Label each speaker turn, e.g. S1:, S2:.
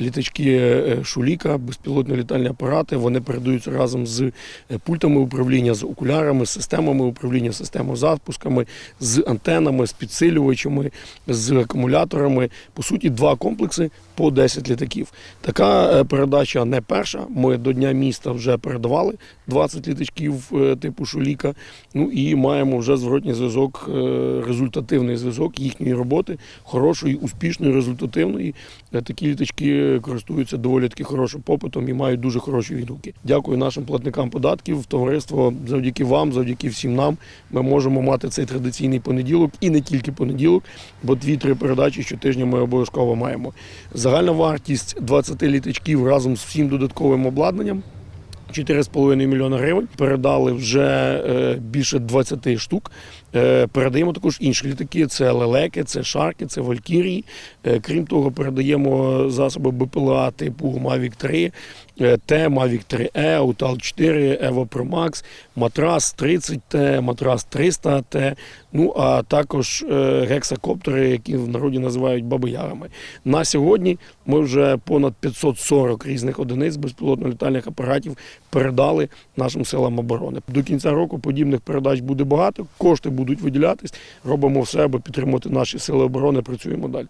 S1: літачки е, Шуліка, безпілотні літальні апарати. Вони передаються разом з е, пультами управління, з окулярами, з системами управління, системою запусками, з антенами, з підсилювачами, з акумуляторами. По суті, два комплекси по 10 літаків. Така е, передача не перша. Ми до Дня міста вже передавали 20 літачків е, типу Шуліка. Ну і маємо вже зворотній зв'язок, е, результативний зв'язок їхньої роботи, хорошої, успішної, результативної. Е, Такі літачки користуються доволі таки хорошим попитом і мають дуже хороші відгуки. Дякую нашим платникам податків. Товариство завдяки вам, завдяки всім нам. Ми можемо мати цей традиційний понеділок і не тільки понеділок, бо дві-три передачі щотижня ми обов'язково маємо. Загальна вартість 20 літачків разом з всім додатковим обладнанням 4,5 мільйона гривень. Передали вже е, більше 20 штук. Е, передаємо також інші літаки: це лелеки, це шарки, це валькірії. Е, крім того, передаємо засоби БПЛА типу Mavic 3, е, Т, Mavic 3E, Аутал 4, Evo Pro Max, Матрас 30Т, Матрас 300Т, ну а також гексакоптери, які в народі називають бабиярами. На сьогодні ми вже понад 540 різних одиниць безпілотно-літальних апаратів передали нашим силам оборони. До кінця року подібних передач буде багато, кошти будуть виділятись. Робимо все, аби підтримати наші сили оборони. Працюємо далі.